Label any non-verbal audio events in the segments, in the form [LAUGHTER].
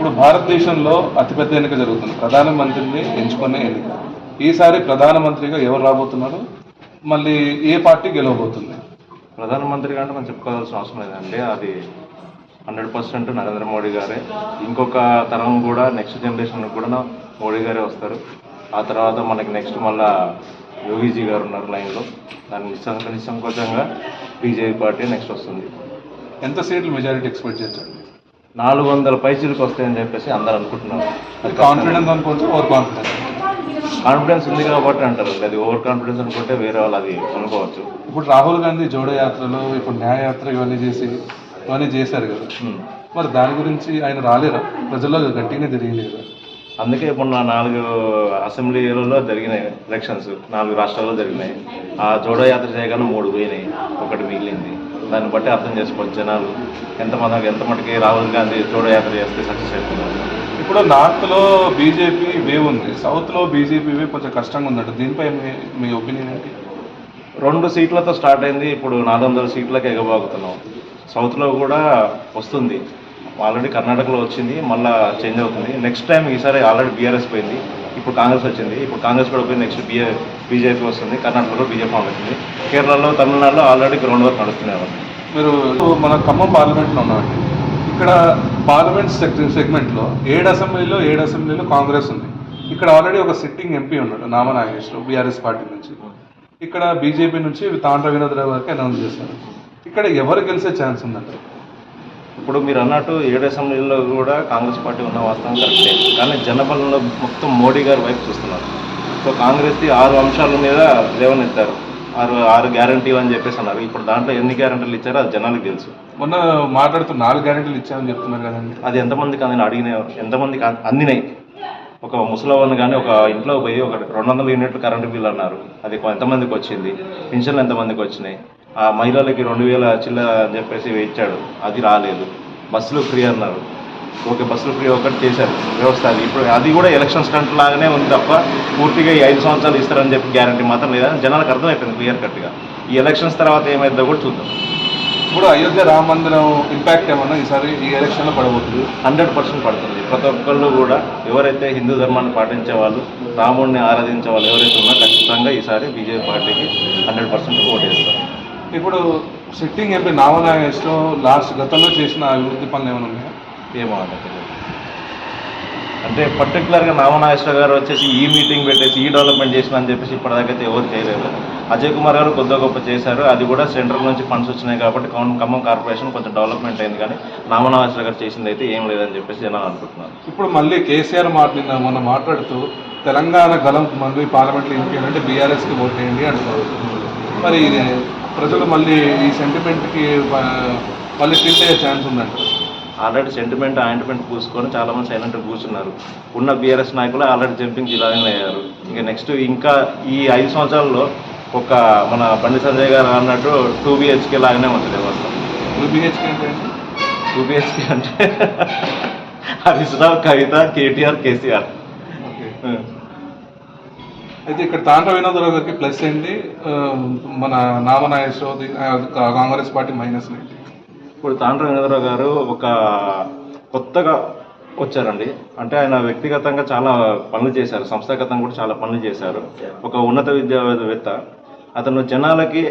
ఇప్పుడు భారతదేశంలో అతిపెద్ద ఎన్నిక జరుగుతుంది. ప్రధానమంత్రిని ఎంచుకునే ఎన్నిక. ఈసారి ప్రధానమంత్రిగా ఎవరు రాబోతున్నారు? మళ్ళీ ఏ పార్టీ గెలవబోతుంది? ప్రధానమంత్రి అంటే మనం చెప్పుకోవాల్సిన అవసరం లేదండి. అది హండ్రెడ్ పర్సెంట్ నరేంద్ర మోడీ గారే. ఇంకొక తరం కూడా నెక్స్ట్ జనరేషన్ కూడా మోడీ గారే వస్తారు. ఆ తర్వాత మనకి నెక్స్ట్ మళ్ళా యోగీజీ గారు ఉన్నారు లైన్లో. దాన్ని నిస్సంక నిస్సంకోచంగా బీజేపీ పార్టీ నెక్స్ట్ వస్తుంది. ఎంత సీట్లు మెజారిటీ ఎక్స్పెక్ట్ చేయొచ్చు నాలుగు వందల పైచీలకు వస్తాయని చెప్పేసి అందరు అనుకుంటున్నారు అది కాన్ఫిడెన్స్ అనుకోవచ్చు ఓవర్ కాన్ఫిడెన్స్ కాన్ఫిడెన్స్ ఉంది కాబట్టి అంటారు. అది ఓవర్ కాన్ఫిడెన్స్ అనుకుంటే వేరే వాళ్ళు అది అనుకోవచ్చు. ఇప్పుడు రాహుల్ గాంధీ జోడో యాత్రలు ఇప్పుడు న్యాయయాత్ర ఇవన్నీ చేసి ఇవన్నీ చేశారు కదా. మరి దాని గురించి ఆయన రాలేరా? ప్రజల్లో గట్టిగానే తిరిగింది కదా. అందుకే ఇప్పుడు నా నాలుగు అసెంబ్లీలలో జరిగినాయి ఎలక్షన్స్ నాలుగు రాష్ట్రాల్లో జరిగినాయి. ఆ జోడో యాత్ర చేయగానే మూడు పోయినాయి. ఒకటి మిగిలింది. దాన్ని బట్టి అర్థం చేసుకోవచ్చు జనాలు. ఎంతమంది ఎంత మటుకి రాహుల్ గాంధీ జోడో యాత్ర చేస్తే సక్సెస్ అవుతున్నారు ఇప్పుడు నార్త్లో బీజేపీ వేవ్ ఉంది. సౌత్లో బీజేపీ వేవ్ కొంచెం కష్టంగా ఉందంట. దీనిపై మీ మీ ఒపీనియన్ ఏంటి? రెండు సీట్లతో స్టార్ట్ అయింది. ఇప్పుడు నాలుగు వందల సీట్లకు ఎగబాగుతున్నాం. సౌత్లో కూడా వస్తుంది. ఆల్రెడీ కర్ణాటకలో వచ్చింది. మళ్ళీ చేంజ్ అవుతుంది. నెక్స్ట్ టైం ఈసారి ఆల్రెడీ బీఆర్ఎస్ పోయింది. ఇప్పుడు కాంగ్రెస్ వచ్చింది. ఇప్పుడు కాంగ్రెస్ కూడా పోయింది నెక్స్ట్ బీఏ బీజేపీ వస్తుంది. కర్ణాటకలో బీజేపీ వచ్చింది కేరళలో తమిళనాడులో ఆల్రెడీ గ్రౌండ్ వర్క్ నడుస్తున్నాయి. మీరు మన ఖమ్మం పార్లమెంట్లో ఉన్నామండి. ఇక్కడ పార్లమెంట్ సెగ్- సెగ్మెంట్లో ఏడు అసెంబ్లీలో ఏడు అసెంబ్లీలో కాంగ్రెస్ ఉంది. ఇక్కడ ఆల్రెడీ ఒక సిట్టింగ్ ఎంపీ ఉన్నాడు నామనాగేశ్వరరావు బీఆర్ఎస్ పార్టీ నుంచి. ఇక్కడ బీజేపీ నుంచి తాండ్ర వినోద్రావు గారికి అనౌన్స్ చేశారు. ఇక్కడ ఎవరు గెలిచే ఛాన్స్ ఉందంట ఇప్పుడు మీరు అన్నట్టు ఏడు అసెంబ్లీలో కూడా కాంగ్రెస్ పార్టీ ఉన్న వాస్తవం కరెక్టే. కానీ జనబలంలో మొత్తం మోడీ గారి వైపు చూస్తున్నారు. సో కాంగ్రెస్ది ఆరు అంశాల మీద లేవనెత్తారు. ఆరు ఆరు గ్యారంటీలు అని చెప్పేసి అన్నారు. ఇప్పుడు దాంట్లో ఎన్ని గ్యారంటీలు ఇచ్చారో అది జనాలకు తెలుసు. మొన్న మాట్లాడుతూ నాలుగు గ్యారెంటీలు ఇచ్చామని చెప్తున్నారు కదండి. అది ఎంతమందికి అందిన అడిగిన ఎంతమందికి అందినాయి. ఒక ముసలవాళ్ళని కానీ ఒక ఇంట్లో పోయి ఒక రెండు వందల యూనిట్లు కరెంటు బిల్ అన్నారు. అది ఎంతమందికి వచ్చింది? పెన్షన్లు ఎంతమందికి వచ్చినాయి? ఆ మహిళలకి రెండు వేల చిల్ల అని చెప్పేసి ఇచ్చాడు అది రాలేదు. బస్సులు ఫ్రీ అన్నారు. ఓకే బస్సులు ఫ్రీ ఒకటి చేశారు. వ్యవస్థ అది. ఇప్పుడు అది కూడా ఎలక్షన్ స్టంట్ లాగానే ఉంది తప్ప పూర్తిగా ఈ ఐదు సంవత్సరాలు ఇస్తారని చెప్పి గ్యారంటీ మాత్రం లేదా జనాలకు అర్థమైపోయింది క్లియర్ కట్గా. ఈ ఎలక్షన్స్ తర్వాత ఏమైందో కూడా చూద్దాం. ఇప్పుడు అయోధ్య రామ మందిరం ఇంపాక్ట్ ఏమన్నా ఈసారి ఈ ఎలక్షన్లో పడబోతుంది? హండ్రెడ్ పర్సెంట్ పడుతుంది. ప్రతి ఒక్కళ్ళు కూడా ఎవరైతే హిందూ ధర్మాన్ని పాటించే వాళ్ళు రాముడిని ఆరాధించే వాళ్ళు ఎవరైతే ఉన్నారో ఖచ్చితంగా ఈసారి బీజేపీ పార్టీకి హండ్రెడ్ పర్సెంట్ ఓట్ వేస్తారు. ఇప్పుడు సిట్టింగ్ ఎంపీ నామనాగేశ్వరరావు లాస్ట్ గతంలో చేసిన అభివృద్ధి పనులు ఏమైనా ఉన్నాయా? ఏమో నాకు అంటే పర్టికులర్గా నామనాగేశ్వర గారు వచ్చేసి ఈ మీటింగ్ పెట్టేసి ఈ డెవలప్మెంట్ చేసిన అని చెప్పేసి ఇప్పటిదాకైతే ఎవరు చేయలేదు. అజయ్ కుమార్ గారు కొద్దిగా గొప్ప చేశారు. అది కూడా సెంట్రల్ నుంచి ఫండ్స్ వచ్చినాయి కాబట్టి కౌన్ ఖమ్మం కార్పొరేషన్ కొంచెం డెవలప్మెంట్ అయింది కానీ నామనాగేశ్వర గారు చేసింది అయితే ఏం లేదని చెప్పేసి జనాలు అనుకుంటున్నారు. ఇప్పుడు మళ్ళీ కేసీఆర్ మాట్లాడిన మొన్న మాట్లాడుతూ తెలంగాణ గలం మళ్ళీ పార్లమెంట్లో ఎంపీ అంటే బీఆర్ఎస్కి ఓట్ చేయండి అంటున్నారు. మరి ఇది ప్రజలు మళ్ళీ ఈ సెంటిమెంట్కి మళ్ళీ ఫీల్ అయ్యే ఛాన్స్ ఉందంట ఆల్రెడీ సెంటిమెంట్ ఆయింట్మెంట్ పూసుకొని చాలా మంది సైలెంట్ కూర్చున్నారు. ఉన్న బీఆర్ఎస్ నాయకులు ఆల్రెడీ జంపింగ్ జిల్లానే అయ్యారు. ఇంకా నెక్స్ట్ ఇంకా ఈ ఐదు సంవత్సరాల్లో ఒక మన బండి సంజయ్ గారు అన్నట్టు టూ బిహెచ్కే లాగానే ఉంటుంది వ్యవస్థ. టూ బీహెచ్కే అంటే టూ బిహెచ్కే అంటే [LAUGHS] హరీష్ రావు కవిత కేటీఆర్ కేసీఆర్. అయితే ఇక్కడ తాండ్ర వినోదరావు గారికి ప్లస్ ఏంటి? మన నామనాగేశ్వరరావు కాంగ్రెస్ పార్టీ మైనస్ ఏంటి? ఇప్పుడు తాండ్ర వీరేంద్రరావు గారు ఒక కొత్తగా వచ్చారండి. అంటే ఆయన వ్యక్తిగతంగా చాలా పనులు చేశారు. సంస్థాగతంగా కూడా చాలా పనులు చేశారు. ఒక ఉన్నత విద్యావేత్త అతను జనాలకి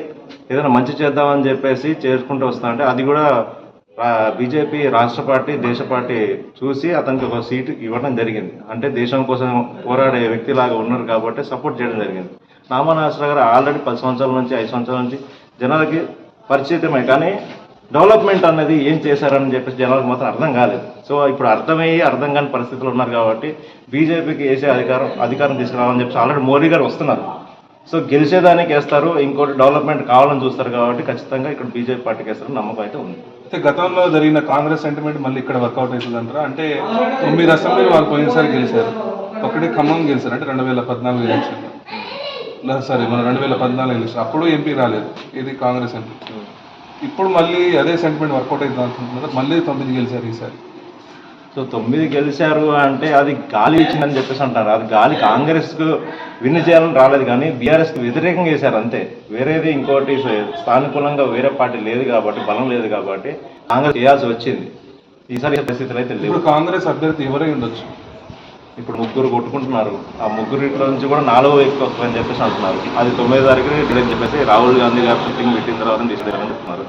ఏదైనా మంచి చేద్దామని చెప్పేసి చేసుకుంటూ వస్తా అంటే అది కూడా బీజేపీ రాష్ట్ర పార్టీ దేశ పార్టీ చూసి అతనికి ఒక సీటు ఇవ్వడం జరిగింది. అంటే దేశం కోసం పోరాడే వ్యక్తిలాగా ఉన్నారు కాబట్టి సపోర్ట్ చేయడం జరిగింది. నామనాశ్ర గారు ఆల్రెడీ పది సంవత్సరాల నుంచి ఐదు సంవత్సరాల నుంచి జనాలకి పరిచితమే కానీ డెవలప్మెంట్ అనేది ఏం చేశారని చెప్పేసి జనాలకు మాత్రం అర్థం కాలేదు. సో ఇప్పుడు అర్థమయ్యి అర్థం కాని పరిస్థితులు ఉన్నారు కాబట్టి బీజేపీకి వేసే అధికారం అధికారం తీసుకురావాలని చెప్పి ఆల్రెడీ మోడీ గారు వస్తున్నారు. సో గెలిచేదానికి వేస్తారు ఇంకోటి డెవలప్మెంట్ కావాలని చూస్తారు కాబట్టి ఖచ్చితంగా ఇక్కడ బీజేపీ పార్టీకి వేస్తారని నమ్మకం అయితే ఉంది. అయితే గతంలో జరిగిన కాంగ్రెస్ సెంటిమెంట్ మళ్ళీ ఇక్కడ వర్కౌట్ అవుతుందంటారా? అంటే తొమ్మిది అసెంబ్లీలు వాళ్ళు పోయినసారి గెలిచారు. ఒకటి ఖమ్మం గెలిచారు అంటే రెండు వేల పద్నాలుగు ఎలక్షన్లో సారీ మన రెండు వేల పద్నాలుగు ఎలక్షన్ అప్పుడు ఎంపీ రాలేదు. ఇది కాంగ్రెస్ ఎంపీ ఇప్పుడు మళ్ళీ అదే సెంటిమెంట్ వర్కౌట్ అవుతుంది అనుకుంటున్నారు? మళ్ళీ తొమ్మిది గెలిచారు ఈసారి. సో తొమ్మిది గెలిచారు అంటే అది గాలి ఇచ్చిందని చెప్పేసి అంటారు అది గాలి కాంగ్రెస్కు విన్ చేయాలని రాలేదు కానీ బీఆర్ఎస్కి వ్యతిరేకంగా చేశారు అంతే. వేరేది ఇంకోటి స్థానికులంగా వేరే పార్టీ లేదు కాబట్టి బలం లేదు కాబట్టి కాంగ్రెస్ చేయాల్సి వచ్చింది. ఈసారి పరిస్థితులు అయితే లేవు. ఇప్పుడు కాంగ్రెస్ అభ్యర్థి ఎవరై ఉండొచ్చు? ఇప్పుడు ముగ్గురు కొట్టుకుంటున్నారు. ఆ ముగ్గురిలో నుంచి కూడా నాలుగో వ్యక్తి వస్తుందని చెప్పేసి అంటున్నారు. అది తొమ్మిది తారీఖు అని చెప్పేసి రాహుల్ గాంధీ గారు మీటింగ్ పెట్టిన తర్వాత తీసుకెళ్ళాలని చెప్తున్నారు.